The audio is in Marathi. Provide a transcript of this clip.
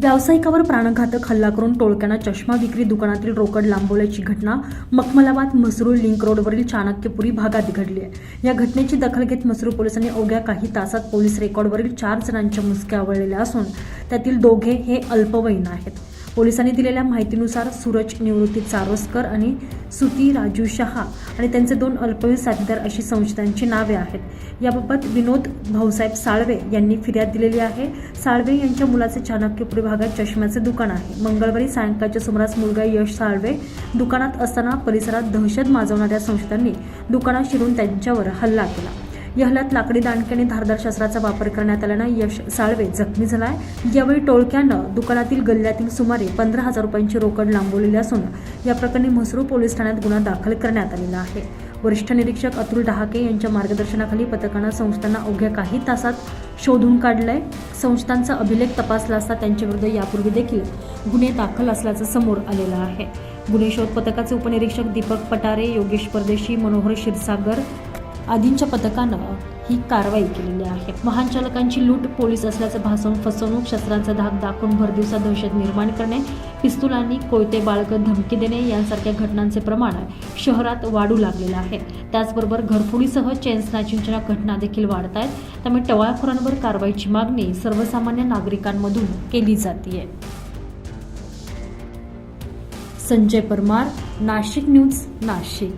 व्यावसायिकावर प्राणघातक हल्ला करून टोळक्यानं चष्मा विक्री दुकानातील रोकड लांबवल्याची घटना मखमलाबाद मसरूळ लिंक रोडवरील चाणक्यपुरी भागात घडली आहे. या घटनेची दखल घेत मसरूळ पोलिसांनी अवघ्या काही तासात पोलीस रेकॉर्डवरील चार जणांच्या मुसक्या आवळलेल्या असून त्यातील दोघे हे अल्पवयीन आहेत. पोलिसांनी दिलेल्या माहितीनुसार सूरज निवृत्ती चारोस्कर आणि सुती राजू शहा आणि त्यांचे दोन अल्पवयीन साथीदार अशी संशयितांची नावे आहेत. याबाबत विनोद भाऊसाहेब साळवे यांनी फिर्याद दिलेली आहे. साळवे यांच्या मुलाचे चाणक्यपुरी भागात चष्म्याचे दुकान आहे. मंगळवारी सायंकाळच्या सुमारास मुलगा यश साळवे दुकानात असताना परिसरात दहशत माजवणाऱ्या संशयितांनी दुकानात शिरून त्यांच्यावर हल्ला केला. या हल्ल्यात लाकडी दांडके आणि धारदार शस्त्राचा वापर करण्यात आल्यानं यश साळवे जखमी झालाय. यावेळी टोळक्यानं दुकानातील गल्ल्यातील सुमारे पंधरा हजार रुपयांची रोकड लांबवलेली असून या प्रकरणी म्हसरू पोलीस ठाण्यात गुन्हा दाखल करण्यात आलेला आहे. वरिष्ठ निरीक्षक अतुल डहाके यांच्या मार्गदर्शनाखाली पथकानं संस्थांना अवघ्या काही तासात शोधून काढलंय. संस्थांचा अभिलेख तपासला असता त्यांच्याविरुद्ध यापूर्वी देखील गुन्हे दाखल असल्याचं समोर आलेलं आहे. गुन्हे शोध पथकाचे उपनिरीक्षक दीपक पटारे योगेश परदेशी मनोहर क्षीरसागर आदींच्या पथकानं ही कारवाई केलेली आहे. वाहन चालकांची लूट पोलीस असल्याचं भासवून फसवणूक शस्त्रांचा धाक दाखवून भरदिवसा दहशत निर्माण करणे पिस्तूल आणि कोयते बाळगत धमकी देणे यांसारख्या घटनांचे प्रमाण शहरात वाढू लागलेलं आहे. त्याचबरोबर घरफोडीसह चेन स्नॅचिंगच्या घटना देखील वाढत आहेत. त्यामुळे टवाळखोरांवर कारवाईची मागणी सर्वसामान्य नागरिकांमधून केली जाते संजय परमार नाशिक न्यूज नाशिक.